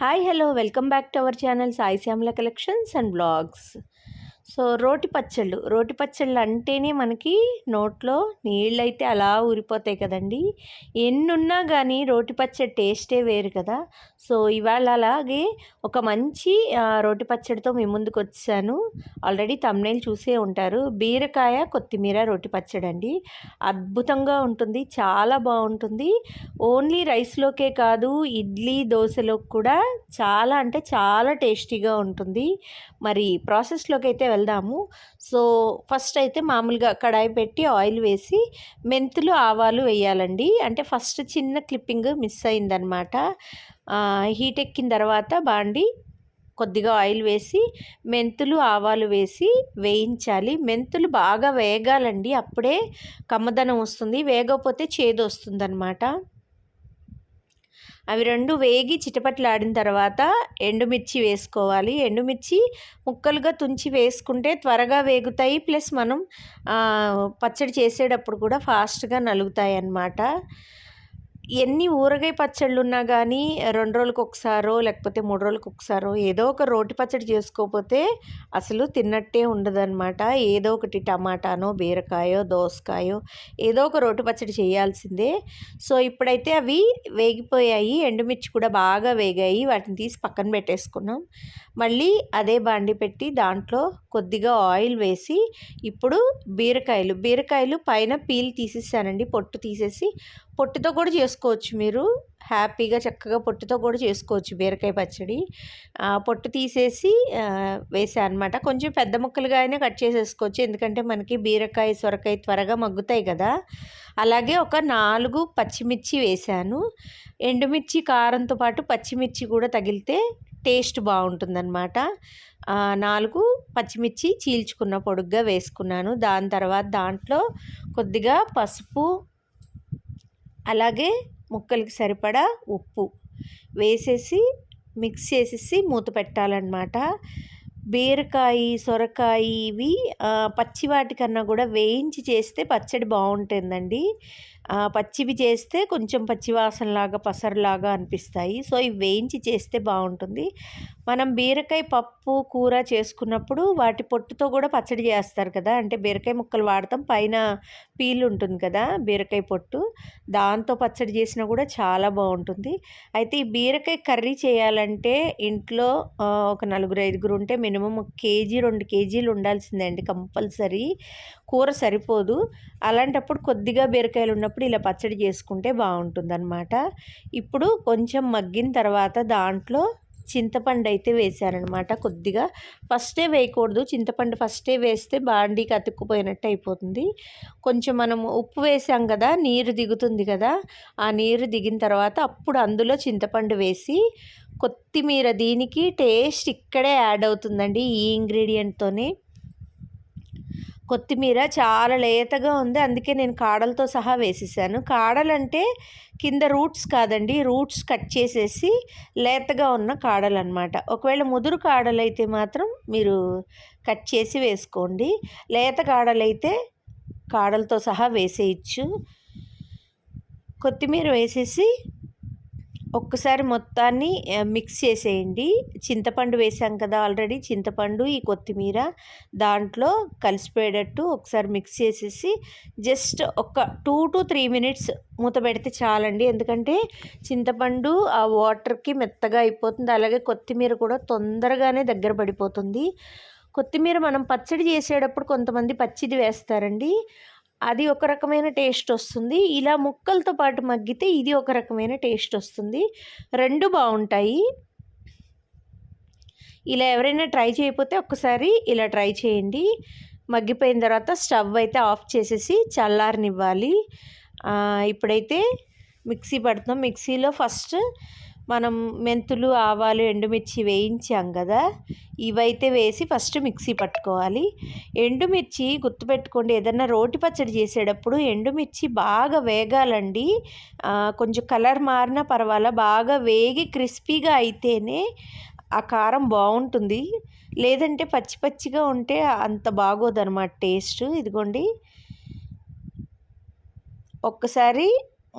Hi, hello, welcome back to our channel Sai Collections and Blogs. So రోటి పచ్చళ్ళు. రోటి పచ్చళ్ళు అంటేనే మనకి నోట్లో నీళ్ళైతే అలా ఊరిపోతాయి కదండి. ఎన్నున్నా కానీ రోటి పచ్చడి టేస్టే వేరు కదా. సో ఇవాళ అలాగే ఒక మంచి రోటి పచ్చడితో మీ ముందుకు వచ్చాను. ఆల్రెడీ తమ్నైల్ చూసే ఉంటారు. బీరకాయ కొత్తిమీర రోటి పచ్చడి అండి అద్భుతంగా ఉంటుంది. చాలా బాగుంటుంది. ఓన్లీ రైస్లోకే కాదు ఇడ్లీ దోశలో కూడా చాలా అంటే చాలా టేస్టీగా ఉంటుంది. మరి ప్రాసెస్లోకి అయితే వెళ్దాము. సో ఫస్ట్ అయితే మామూలుగా కడాయి పెట్టి ఆయిల్ వేసి మెంతులు ఆవాలు వేయాలండి. అంటే ఫస్ట్ చిన్న క్లిప్పింగ్ మిస్ అయిందనమాట. హీట్ ఎక్కిన తర్వాత బాండి కొద్దిగా ఆయిల్ వేసి మెంతులు ఆవాలు వేసి వేయించాలి. మెంతులు బాగా వేగాలండి. అప్పుడే కమ్మదనం వస్తుంది. వేగకపోతే చేదు వస్తుందన్నమాట అవి రెండు వేగి చిటపట్లాడిన తర్వాత ఎండుమిర్చి వేసుకోవాలి. ఎండుమిర్చి ముక్కలుగా తుంచి వేసుకుంటే త్వరగా వేగుతాయి. ప్లస్ మనం పచ్చడి చేసేటప్పుడు కూడా ఫాస్ట్గా నలుగుతాయి అన్నమాట ఎన్ని ఊరగాయ పచ్చళ్ళు ఉన్నా కానీ రెండు రోజులకు ఒకసారో లేకపోతే మూడు రోజులకు ఒకసారో ఏదో ఒక రోటి పచ్చడి చేసుకోకపోతే అసలు తిన్నట్టే ఉండదన్నమాట. ఏదో ఒకటి టమాటానో బీరకాయో దోసకాయో ఏదో ఒక రోటి పచ్చడి చేయాల్సిందే. సో ఇప్పుడైతే అవి వేగిపోయాయి ఎండుమిర్చి కూడా బాగా వేగాయి వాటిని తీసి పక్కన పెట్టేసుకున్నాం. మళ్ళీ అదే బాండి పెట్టి దాంట్లో కొద్దిగా ఆయిల్ వేసి ఇప్పుడు బీరకాయలు బీరకాయలు పైన పీల్ తీసేసానండి పొట్టు తీసేసి పొట్టుతో కూడా చేసుకోవచ్చు మీరు. హ్యాపీగా చక్కగా పొట్టుతో కూడా చేసుకోవచ్చు బీరకాయ పచ్చడి. పొట్టు తీసేసి వేసాను అనమాట కొంచెం పెద్ద ముక్కలుగా అయినా కట్ చేసేసుకోవచ్చు. ఎందుకంటే మనకి బీరకాయ సొరకాయ త్వరగా మగ్గుతాయి కదా. అలాగే ఒక నాలుగు పచ్చిమిర్చి వేశాను ఎండుమిర్చి కారంతో పాటు పచ్చిమిర్చి కూడా తగిలితే టేస్ట్ బాగుంటుందన్నమాట. నాలుగు పచ్చిమిర్చి చీల్చుకున్న పొడుగ్గా వేసుకున్నాను. దాని తర్వాత దాంట్లో కొద్దిగా పసుపు అలాగే ముక్కలకి సరిపడా ఉప్పు వేసేసి మిక్స్ చేసేసి మూత పెట్టాలన్నమాట. బీరకాయ సొరకాయ ఇవి పచ్చి వాటికన్నా కూడా వేయించి చేస్తే పచ్చడి బాగుంటుందండి. పచ్చివి చేస్తే కొంచెం పచ్చివాసనలాగా పసరులాగా అనిపిస్తాయి. సో ఇవి వేయించి చేస్తే బాగుంటుంది. మనం బీరకాయ పప్పు కూర చేసుకున్నప్పుడు వాటి పొట్టుతో కూడా పచ్చడి చేస్తారు కదా. అంటే బీరకాయ ముక్కలు వాడతాం. పైన పీల్ ఉంటుంది కదా బీరకాయ పొట్టు. దాంతో పచ్చడి చేసినా కూడా చాలా బాగుంటుంది. అయితే ఈ బీరకాయ కర్రీ చేయాలంటే ఇంట్లో ఒక నలుగురు ఐదుగురు ఉంటే మినిమం ఒక కేజీ రెండు కేజీలు ఉండాల్సిందే అండి. కంపల్సరీ. కూర సరిపోదు. అలాంటప్పుడు కొద్దిగా బీరకాయలు ఉన్నప్పుడు ఇలా పచ్చడి చేసుకుంటే బాగుంటుందన్నమాట. ఇప్పుడు కొంచెం మగ్గిన తర్వాత దాంట్లో చింతపండు అయితే వేసారనమాట కొద్దిగా. ఫస్టే వేయకూడదు. చింతపండు ఫస్టే వేస్తే బాండీకి అతుక్కుపోయినట్టు అయిపోతుంది. కొంచెం మనం ఉప్పు వేసాం కదా నీరు దిగుతుంది కదా ఆ నీరు దిగిన తర్వాత అప్పుడు అందులో చింతపండు వేసి కొత్తిమీర దీనికి టేస్ట్ ఇక్కడే యాడ్ అవుతుందండి ఈ ఇంగ్రీడియంట్తోనే. కొత్తిమీర చాలా లేతగా ఉంది. అందుకే నేను కాడలతో సహా వేసేసాను. కాడలంటే కింద రూట్స్ కాదండి రూట్స్ కట్ చేసేసి లేతగా ఉన్న కాడలు అనమాట ఒకవేళ ముదురు కాడలైతే మాత్రం మీరు కట్ చేసి వేసుకోండి. లేత కాడలైతే కాడలతో సహా వేసేయచ్చు. కొత్తిమీర వేసేసి ఒక్కసారి మొత్తాన్ని మిక్స్ చేసేయండి. చింతపండు వేసాం కదా ఆల్రెడీ. చింతపండు ఈ కొత్తిమీర దాంట్లో కలిసిపోయేటట్టు ఒకసారి మిక్స్ చేసేసి జస్ట్ ఒక టూ టు త్రీ మినిట్స్ మూత పెడితే చాలండి. ఎందుకంటే చింతపండు ఆ వాటర్కి మెత్తగా అయిపోతుంది. అలాగే కొత్తిమీర కూడా తొందరగానే దగ్గర పడిపోతుంది. కొత్తిమీర మనం పచ్చడి చేసేటప్పుడు కొంతమంది పచ్చిది వేస్తారండి. అది ఒక రకమైన టేస్ట్ వస్తుంది. ఇలా ముక్కలతో పాటు మగ్గితే ఇది ఒక రకమైన టేస్ట్ వస్తుంది. రెండు బాగుంటాయి. ఇలా ఎవరైనా ట్రై చేయకపోతే ఒక్కసారి ఇలా ట్రై చేయండి. మగ్గిపోయిన తర్వాత స్టవ్ అయితే ఆఫ్ చేసేసి చల్లారనివ్వాలి. ఇప్పుడైతే మిక్సీ పడుతున్నాం. మిక్సీలో ఫస్ట్ మనం మెంతులు ఆవాలు ఎండుమిర్చి వేయించాం కదా ఇవైతే వేసి ఫస్ట్ మిక్సీ పట్టుకోవాలి. ఎండుమిర్చి గుర్తుపెట్టుకోండి ఏదన్నా రోటి పచ్చడి చేసేటప్పుడు ఎండుమిర్చి బాగా వేగాలండి. కొంచెం కలర్ మారినా పర్వాలా బాగా వేగి క్రిస్పీగా అయితేనే ఆ కారం బాగుంటుంది. లేదంటే పచ్చి పచ్చిగా ఉంటే అంత బాగోదన్నమాట టేస్ట్. ఇదిగోండి. ఒక్కసారి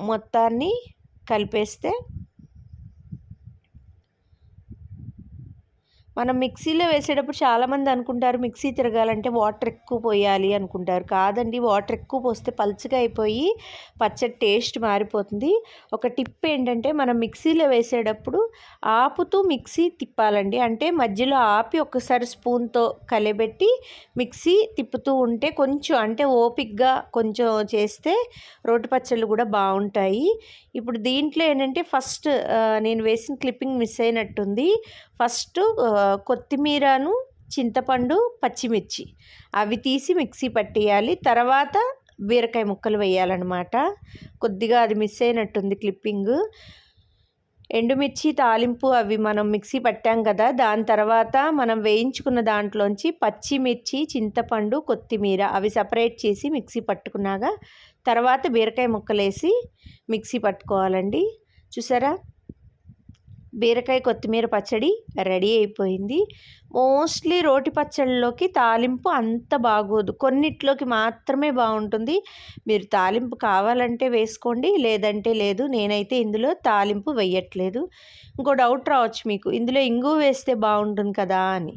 మొత్తాన్ని కలిపేస్తే మనం మిక్సీలో వేసేటప్పుడు చాలామంది అనుకుంటారు మిక్సీ తిరగాలంటే వాటర్ ఎక్కువ పోయాలి అనుకుంటారు. కాదండి వాటర్ ఎక్కువ పోస్తే పలుచగా అయిపోయి పచ్చడి టేస్ట్ మారిపోతుంది. ఒక టిప్ ఏంటంటే మనం మిక్సీలో వేసేటప్పుడు ఆపుతూ మిక్సీ తిప్పాలండి. అంటే మధ్యలో ఆపి ఒకసారి స్పూన్తో కలబెట్టి మిక్సీ తిప్పుతూ ఉంటే కొంచెం అంటే ఓపిక్గా కొంచెం చేస్తే రోటి పచ్చళ్ళు కూడా బాగుంటాయి. ఇప్పుడు దీంట్లో ఏంటంటే ఫస్ట్ నేను వేసిన క్లిప్పింగ్ మిస్ అయినట్టుంది. ఫస్ట్ కొత్తిమీరను చింతపండు పచ్చిమిర్చి. అవి తీసి మిక్సీ పట్టేయాలి. తర్వాత బీరకాయ ముక్కలు వేయాలన్నమాట. కొద్దిగా అది మిస్ అయినట్టుంది క్లిప్పింగ్. ఎండుమిర్చి తాలింపు అవి మనం మిక్సీ పట్టాం కదా దాని తర్వాత మనం వేయించుకున్న దాంట్లోంచి పచ్చిమిర్చి చింతపండు కొత్తిమీర అవి సపరేట్ చేసి మిక్సీ పట్టుకున్నాక తర్వాత బీరకాయ ముక్కలేసి మిక్సీ పట్టుకోవాలండి. చూసారా? బీరకాయ కొత్తిమీర పచ్చడి రెడీ అయిపోయింది. మోస్ట్లీ రోటి పచ్చళ్ళలోకి తాలింపు అంత బాగోదు. కొన్నిట్లోకి మాత్రమే బాగుంటుంది. మీరు తాలింపు కావాలంటే వేసుకోండి లేదంటే లేదు. నేనైతే ఇందులో తాలింపు వేయట్లేదు. ఇంకో డౌట్ రావచ్చు మీకు. ఇందులో ఇంగు వేస్తే బాగుంటుంది కదా అని.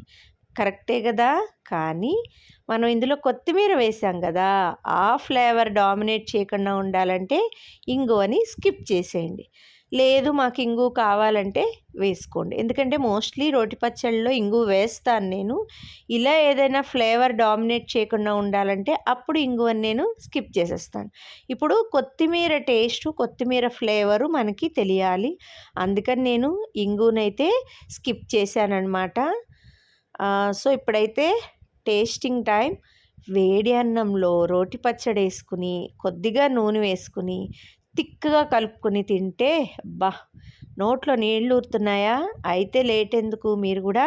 కరెక్టే కదా? కానీ మనం ఇందులో కొత్తిమీర వేసాం కదా ఆ ఫ్లేవర్ డామినేట్ చేయకుండా ఉండాలంటే ఇంగు అని స్కిప్ చేసేయండి. లేదు మాకు ఇంగు కావాలంటే వేసుకోండి. ఎందుకంటే మోస్ట్లీ రోటి పచ్చళ్ళలో ఇంగు వేస్తాను నేను. ఇలా ఏదైనా ఫ్లేవర్ డామినేట్ చేయకుండా ఉండాలంటే అప్పుడు ఇంగు అని నేను స్కిప్ చేసేస్తాను. ఇప్పుడు కొత్తిమీర టేస్ట్ కొత్తిమీర ఫ్లేవరు మనకి తెలియాలి. అందుకని నేను ఇంగునైతే స్కిప్ చేశానమాట సో ఇప్పుడైతే టేస్టింగ్ టైం. వేడి అన్నంలో రోటి పచ్చడి వేసుకుని కొద్దిగా నూనె వేసుకుని థిక్గా కలుపుకొని తింటే బా నోట్లో నీళ్ళు ఊరుతున్నాయా? అయితే లేట్ ఎందుకు మీరు కూడా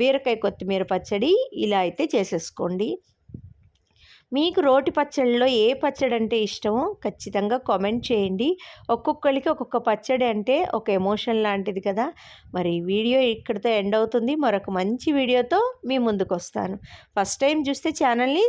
బీరకాయ కొత్తిమీర పచ్చడి ఇలా అయితే చేసేసుకోండి. మీకు రోటి పచ్చడిలో ఏ పచ్చడి అంటే ఇష్టమో ఖచ్చితంగా కామెంట్ చేయండి. ఒక్కొక్కరికి ఒక్కొక్క పచ్చడి అంటే ఒక ఎమోషన్ లాంటిది కదా! మరి వీడియో ఇక్కడితో ఎండ్ అవుతుంది. మరొక మంచి వీడియోతో మీ ముందుకు వస్తాను ఫస్ట్ టైం చూస్తే ఛానల్ని